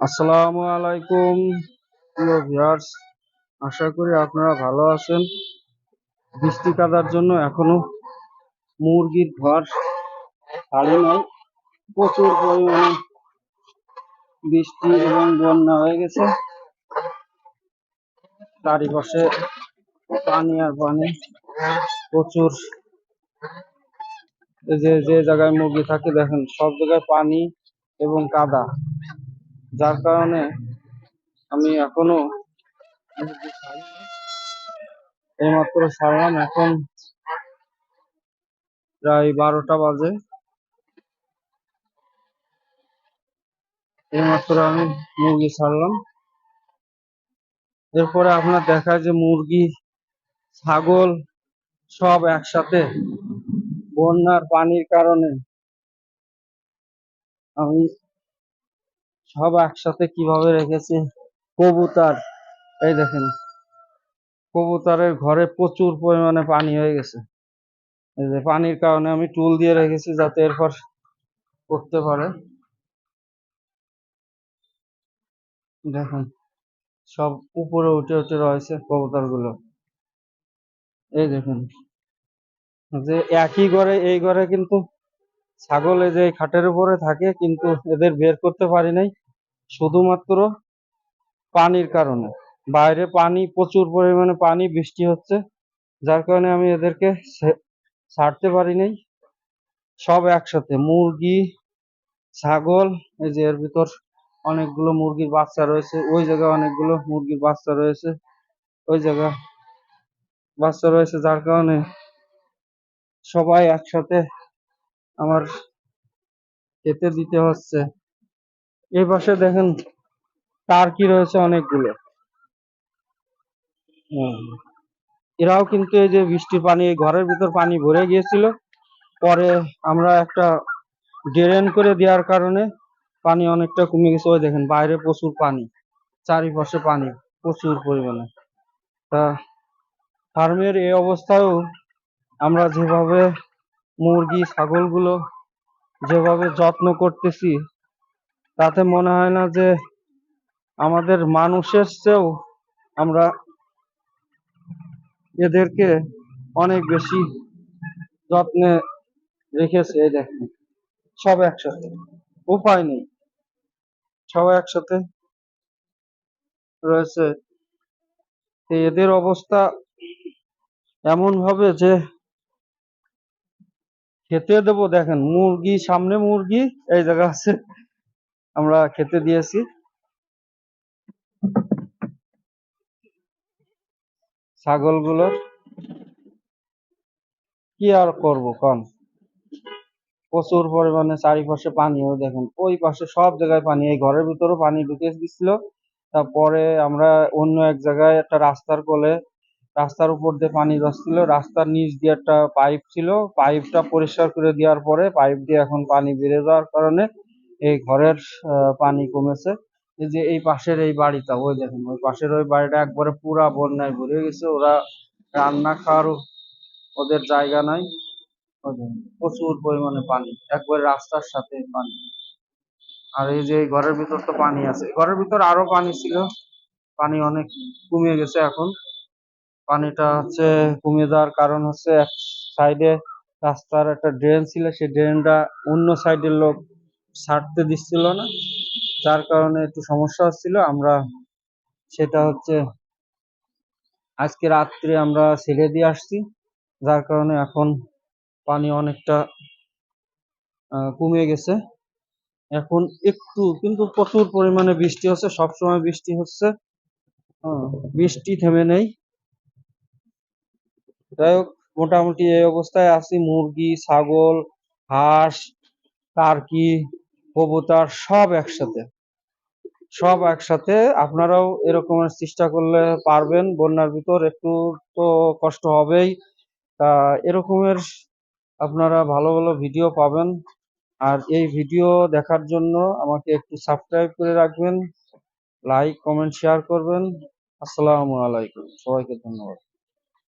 আসসালামু আলাইকুম। প্রিয় ভিউয়ার্স, আশা করি আপনারা ভালো আছেন। বৃষ্টি কাদার জন্য এখনও মুরগির ঘর ছাড়ে নাই। প্রচুর পরিমাণে বৃষ্টি এবং বন্যা হয়ে গেছে। চারিপাশে পানি আর পানি, প্রচুর। যে যে জায়গায় মুরগি থাকে, দেখেন, সব জায়গায় পানি এবং কাদা। যার কারণে আমি এখনও এইমাত্র সারলাম। এখন প্রায় বারোটা বাজে। এইমাত্র আমি মুরগি ছাড়লাম এরপরে আপনার দেখায় যে মুরগি, ছাগল সব একসাথে বন্যার পানির কারণে আমি সব একসাথে কীভাবে রেখেছি? কবুতর। এই দেখেন, কবুতরের ঘরে প্রচুর পরিমাণে পানি হয়ে গেছে। এই যে পানির কারণে আমি টুল দিয়ে রেখেছি যাতে এরপর করতে পারে। দেখেন, সব উপরে উঠে উঠে রয়েছে কবুতরগুলো এই দেখুন, যে একই ঘরে, এই ঘরে কিন্তু ছাগল এই যে খাটের উপরে থাকে, কিন্তু এদের বের করতে পারি নাই। শুধুমাত্র পানির কারণে। বাইরে পানি, প্রচুর পরিমাণে পানি, বৃষ্টি হচ্ছে, যার কারণে আমি এদেরকে ছাড়তে পারি নাই। সব একসাথে, মুরগি, ছাগল, এই যে এর ভিতর অনেকগুলো মুরগির বাচ্চা রয়েছে, ওই জায়গায় অনেকগুলো মুরগির বাচ্চা রয়েছে, ওই জায়গা বাচ্চা রয়েছে, যার কারণে সবাই একসাথে আমার খেতে দিতে হচ্ছে। এই পাশে দেখেন টার্কি রয়েছে অনেকগুলো। এরাও কিন্তু এই যে বৃষ্টির পানি, ঘরের ভিতর পানি ভরে গিয়েছিল। পরে আমরা একটা ড্রেন করে দেওয়ার কারণে পানি অনেকটা কমে গেছে। ওই দেখেন, বাইরে প্রচুর পানি, চারিপাশে পানি, প্রচুর পরিমাণে। তা ফার্মের এই অবস্থায়ও আমরা যেভাবে মুরগি, ছাগলগুলো যেভাবে যত্ন করতেছি তাতে মনে হয় না যে আমাদের মানুষের চেয়েও আমরা এদেরকে অনেক বেশি যত্নে রেখেছে, এই দেখেন। সব একসাথে। উপায় নেই। সবাই একসাথে রয়েছে। এদের অবস্থা এমন ভাবে যে খেতে দেবো, দেখেন, মুরগি, সামনে মুরগি, এই জায়গা আছে। আমরা খেতে দিয়েছি। ছাগল ছাগলগুলোর কি আর করব কন? প্রচুর পরিমাণে চারিপাশে পানিও দেখেন, ওই পাশে সব জায়গায় পানি, এই ঘরের ভিতরেও পানি ঢুকে দিচ্ছিল তারপরে আমরা অন্য এক জায়গায় একটা রাস্তার কোলে, রাস্তার উপর দিয়ে পানি যাচ্ছিল, রাস্তার নিচ দিয়ে একটা পাইপ ছিল, পাইপটা পরিষ্কার করে দেওয়ার পরে পাইপ দিয়ে এখন পানি বেড়ে যাওয়ার কারণে এই ঘরের পানি কমেছে। এই যে এই পাশের এই বাড়িটা, ওই দেখেন, ওই পাশের ওই বাড়িটা একবারে পুরা বন্যায় ভরে গেছে। ওরা রান্না খাওয়ারও ওদের জায়গা নাই। প্রচুর পরিমাণে পানি, একবারে রাস্তার সাথে পানি। আর এই যে ঘরের ভিতর তো পানি আছে। ঘরের ভিতর আরও পানি ছিল। পানি অনেক কমে গেছে এখন। পানিটা হচ্ছে কমে যাওয়ার কারণ হচ্ছে এক সাইডে রাস্তার একটা ড্রেন ছিল। সেই ড্রেনটা অন্য সাইডের লোক ছাড়তে দিচ্ছিল না। যার কারণে একটু সমস্যা হচ্ছিল। আমরা সেটা হচ্ছে আজকে রাত্রে আমরা ছেড়ে দিয়ে আসছি। যার কারণে এখন পানি অনেকটা কমে গেছে। এখন একটু, কিন্তু প্রচুর পরিমাণে বৃষ্টি হচ্ছে। সবসময় বৃষ্টি হচ্ছে। বৃষ্টি থেমে নেই। যাই হোক, মোটামুটি এই অবস্থায় আছি। মুরগি, ছাগল, হাঁস, টার্কি কবুতর সব একসাথে। সব একসাথে আপনারাও এরকমের চেষ্টা করলে পারবেন, বন্যার ভিতর একটু তো কষ্ট হবেই। তা এরকমের আপনারা ভালো ভালো ভিডিও পাবেন। আর এই ভিডিও দেখার জন্য আমাকে একটু সাবস্ক্রাইব করে রাখবেন লাইক কমেন্ট শেয়ার করবেন। আসসালামু আলাইকুম। সবাইকে ধন্যবাদ।